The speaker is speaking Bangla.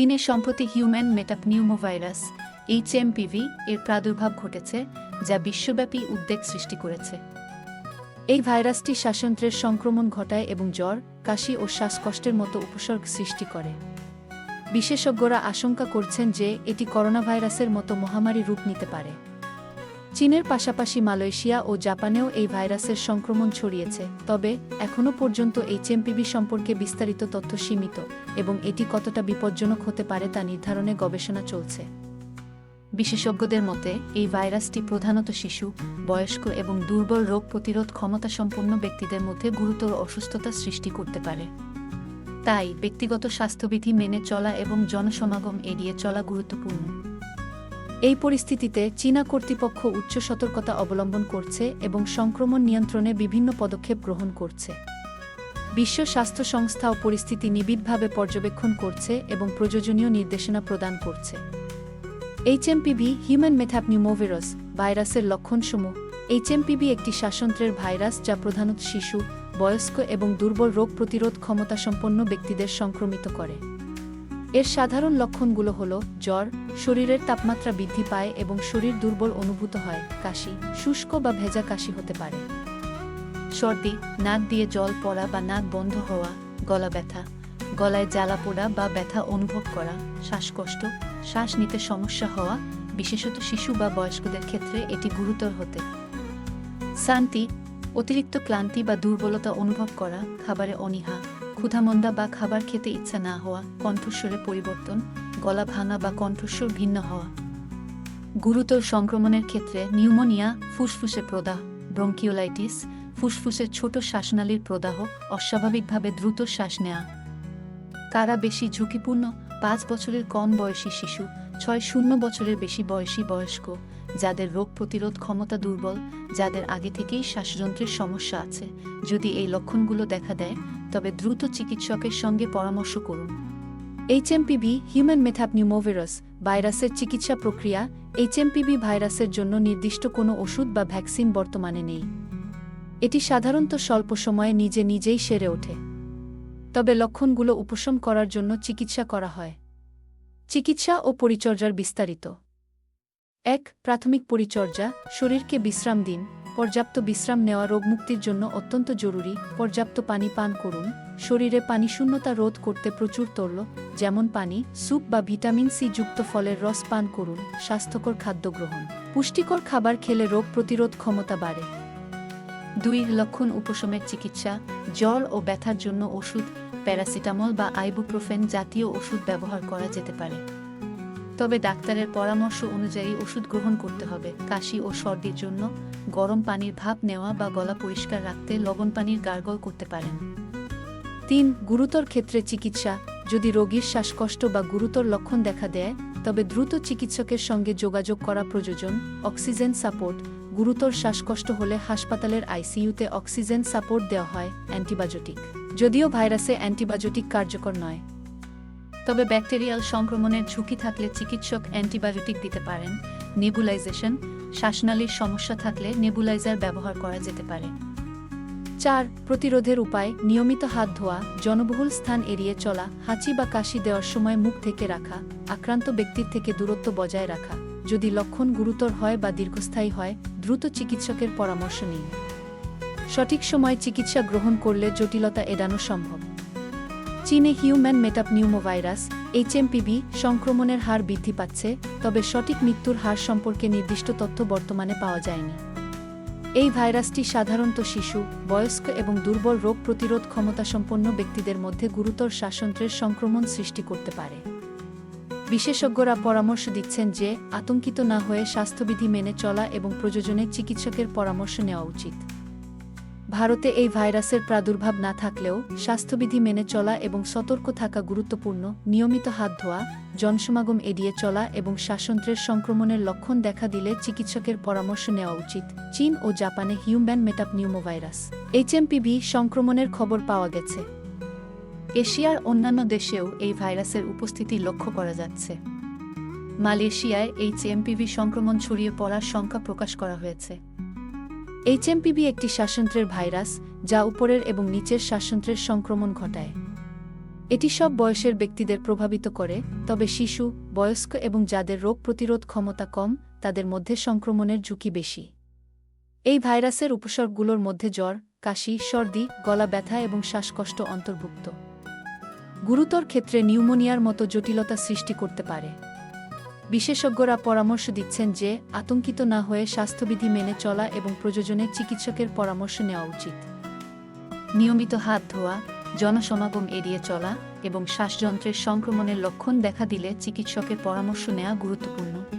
চীনে সম্প্রতি হিউম্যান মেটাপনিউমোভাইরাস এইচএমপিভি এর প্রাদুর্ভাব ঘটেছে, যা বিশ্বব্যাপী উদ্বেগ সৃষ্টি করেছে। এই ভাইরাসটি শ্বাসন্ত্রের সংক্রমণ ঘটায় এবং জ্বর, কাশি ও শ্বাসকষ্টের মতো উপসর্গ সৃষ্টি করে। বিশেষজ্ঞরা আশঙ্কা করছেন যে এটি করোনাভাইরাসের মতো মহামারী রূপ নিতে পারে। চীনের পাশাপাশি মালয়েশিয়া ও জাপানেও এই ভাইরাসের সংক্রমণ ছড়িয়েছে, তবে এখনও পর্যন্ত এই এইচএমপিভি সম্পর্কে বিস্তারিত তথ্য সীমিত এবং এটি কতটা বিপজ্জনক হতে পারে তা নির্ধারণে গবেষণা চলছে। বিশেষজ্ঞদের মতে, এই ভাইরাসটি প্রধানত শিশু, বয়স্ক এবং দুর্বল রোগ প্রতিরোধ ক্ষমতা সম্পন্ন ব্যক্তিদের মধ্যে গুরুতর অসুস্থতা সৃষ্টি করতে পারে। তাই ব্যক্তিগত স্বাস্থ্যবিধি মেনে চলা এবং জনসমাগম এড়িয়ে চলা গুরুত্বপূর্ণ। এই পরিস্থিতিতে চীনা কর্তৃপক্ষ উচ্চ সতর্কতা অবলম্বন করছে এবং সংক্রমণ নিয়ন্ত্রণে বিভিন্ন পদক্ষেপ গ্রহণ করছে। বিশ্ব স্বাস্থ্য সংস্থাও পরিস্থিতি নিবিড়ভাবে পর্যবেক্ষণ করছে এবং প্রয়োজনীয় নির্দেশনা প্রদান করছে। এইচএমপিভি হিউম্যান মেথাপনিউমোভিরাস ভাইরাসের লক্ষণসমূহ। এইচএমপিভি একটি শ্বাসন্ত্রের ভাইরাস যা প্রধানত শিশু, বয়স্ক এবং দুর্বল রোগ প্রতিরোধ ক্ষমতা সম্পন্ন ব্যক্তিদের সংক্রমিত করে। এর সাধারণ লক্ষণগুলো হল জ্বর, শরীরের তাপমাত্রা বৃদ্ধি পায় এবং শরীর দুর্বল অনুভূত হয়, কাশি, শুষ্ক বা ভেজা কাশি হতে পারে। সর্দি, নাক দিয়ে জল পড়া বা নাক বন্ধ হওয়া, গলা ব্যথা, গলায় জ্বালা পোড়া বা ব্যথা অনুভব করা, শ্বাসকষ্ট, শ্বাস নিতে সমস্যা হওয়া, বিশেষত শিশু বা বয়স্কদের ক্ষেত্রে এটি গুরুতর হতে। শান্তি, অতিরিক্ত ক্লান্তি বা দুর্বলতা অনুভব করা, খাবারে অনীহা ক্ষুধামন্দা বা খাবার খেতে ইচ্ছা না হওয়া, কণ্ঠস্বরে পরিবর্তন, গলা ভাঙা বা কণ্ঠস্বর ভিন্ন হওয়া। গুরুতর সংক্রমণের ক্ষেত্রে নিউমোনিয়া, ফুসফুসে প্রদাহ, ব্রঙ্কিওলাইটিস, ফুসফুসের ছোট শ্বাসনালীর প্রদাহ অস্বাভাবিকভাবে দ্রুত শ্বাস নেওয়া কারা বেশি ঝুঁকিপূর্ণ? পাঁচ বছরের কম বয়সী শিশু, ছয় শূন্য বছরের বেশি বয়সী বয়স্ক যাদের রোগ প্রতিরোধ ক্ষমতা দুর্বল, যাদের আগে থেকেই শ্বাসযন্ত্রের সমস্যা আছে। যদি এই লক্ষণগুলো দেখা দেয়, তবে দ্রুত চিকিৎসকের সঙ্গে পরামর্শ করুন। এইচএমপিভি হিউম্যান মেথাপনিউমোভিরাস ভাইরাসের চিকিৎসা প্রক্রিয়া এইচএমপিভি ভাইরাসের জন্য নির্দিষ্ট কোনো ওষুধ বা ভ্যাকসিন বর্তমানে নেই। এটি সাধারণত স্বল্প সময়ে নিজে নিজেই সেরে ওঠে। তবে লক্ষণগুলো উপশম করার জন্য চিকিৎসা করা হয়। চিকিৎসা ও পরিচর্যার বিস্তারিত। এক, প্রাথমিক পরিচর্যা, শরীরকে বিশ্রাম দিন, পর্যাপ্ত বিশ্রাম নেওয়া রোগমুক্তির জন্য অত্যন্ত জরুরি, পর্যাপ্ত পানি পান করুন, শরীরে পানি শূন্যতা রোধ করতে প্রচুর তরল, যেমন পানি, স্যুপ বা ভিটামিন সি যুক্ত ফলের রস পান করুন, স্বাস্থ্যকর খাদ্য গ্রহণ। পুষ্টিকর খাবার খেলে রোগ প্রতিরোধ ক্ষমতা বাড়ে। দুই, লক্ষণ উপশমের চিকিৎসা জ্বর ও ব্যথার জন্য ওষুধ, প্যারাসিটামল বা আইবুপ্রোফেন জাতীয় ওষুধ ব্যবহার করা যেতে পারে। তবে ডাক্তারের পরামর্শ অনুযায়ী ওষুধ গ্রহণ করতে হবে। কাশি ও সর্দির জন্য গরম পানির ভাপ নেওয়া বা গলা পরিষ্কার রাখতে লবণ পানির গার্গল করতে পারেন। তিন, গুরুতর ক্ষেত্রে চিকিৎসা। যদি রোগীর শ্বাসকষ্ট বা গুরুতর লক্ষণ দেখা দেয়, তবে দ্রুত চিকিৎসকের সঙ্গে যোগাযোগ করা প্রয়োজন। Oxygen support. গুরুতর শ্বাসকষ্ট হলে হাসপাতালের আইসিইউতে অক্সিজেন সাপোর্ট দেওয়া হয়, অ্যান্টিবায়োটিক। যদিও ভাইরাসে অ্যান্টিবায়োটিক কার্যকর নয়। তবে ব্যাকটেরিয়াল সংক্রমণের ঝুঁকি থাকলে চিকিৎসক অ্যান্টিবায়োটিক দিতে পারেন, নেবুলাইজেশন, শ্বাসনালীর সমস্যা থাকলে নেবুলাইজার ব্যবহার করা যেতে পারে। চার, প্রতিরোধের উপায়, নিয়মিত হাত ধোয়া, জনবহুল স্থান এড়িয়ে চলা, হাঁচি বা কাশি দেওয়ার সময় মুখ থেকে রাখা, আক্রান্ত ব্যক্তির থেকে দূরত্ব বজায় রাখা, যদি লক্ষণ গুরুতর হয় বা দীর্ঘস্থায়ী হয়, দ্রুত চিকিৎসকের পরামর্শ নিন। সঠিক সময়ে চিকিৎসা গ্রহণ করলে জটিলতা এড়ানো সম্ভব। চীনে হিউম্যান মেটাপ নিউমোভাইরাস এইচএমপিভি সংক্রমণের হার বৃদ্ধি পাচ্ছে, তবে সঠিক মৃত্যুর হার সম্পর্কে নির্দিষ্ট তথ্য বর্তমানে পাওয়া যায়নি। এই ভাইরাসটি সাধারণত শিশু, বয়স্ক এবং দুর্বল রোগ প্রতিরোধ ক্ষমতাসম্পন্ন ব্যক্তিদের মধ্যে গুরুতর শ্বাসন্ত্রের সংক্রমণ সৃষ্টি করতে পারে। বিশেষজ্ঞরা পরামর্শ দিচ্ছেন যে, আতঙ্কিত না হয়ে স্বাস্থ্যবিধি মেনে চলা এবং প্রয়োজনে চিকিৎসকের পরামর্শ নেওয়া উচিত। ভারতে এই ভাইরাসের প্রাদুর্ভাব না থাকলেও স্বাস্থ্যবিধি মেনে চলা এবং সতর্ক থাকা গুরুত্বপূর্ণ, নিয়মিত হাত ধোয়া, জনসমাগম এড়িয়ে চলা এবং শ্বাসন্ত্রের সংক্রমণের লক্ষণ দেখা দিলে চিকিৎসকের পরামর্শ নেওয়া উচিত। চীন ও জাপানে হিউম্যান মেটাপনিউমোভাইরাস এইচএমপিভি সংক্রমণের খবর পাওয়া গেছে। এশিয়ার অন্যান্য দেশেও এই ভাইরাসের উপস্থিতি লক্ষ্য করা যাচ্ছে। মালয়েশিয়ায় এইচএমপিভি সংক্রমণ ছড়িয়ে পড়ার শঙ্কা প্রকাশ করা হয়েছে। এইচএমপিভি একটি শ্বাসন্ত্রের ভাইরাস, যা উপরের এবং নিচের শ্বাসন্ত্রের সংক্রমণ ঘটায়। এটি সব বয়সের ব্যক্তিদের প্রভাবিত করে, তবে শিশু, বয়স্ক এবং যাদের রোগ প্রতিরোধ ক্ষমতা কম, তাদের মধ্যে সংক্রমণের ঝুঁকি বেশি। এই ভাইরাসের উপসর্গগুলোর মধ্যে জ্বর, কাশি, সর্দি, গলা ব্যথা এবং শ্বাসকষ্ট অন্তর্ভুক্ত। গুরুতর ক্ষেত্রে নিউমোনিয়ার মতো জটিলতা সৃষ্টি করতে পারে। বিশেষজ্ঞরা পরামর্শ দিচ্ছেন যে, আতঙ্কিত না হয়ে স্বাস্থ্যবিধি মেনে চলা এবং প্রয়োজনে চিকিৎসকের পরামর্শ নেওয়া উচিত। নিয়মিত হাত ধোয়া, জনসমাগম এড়িয়ে চলা এবং শ্বাসযন্ত্রের সংক্রমণের লক্ষণ দেখা দিলে চিকিৎসকের পরামর্শ নেওয়া গুরুত্বপূর্ণ।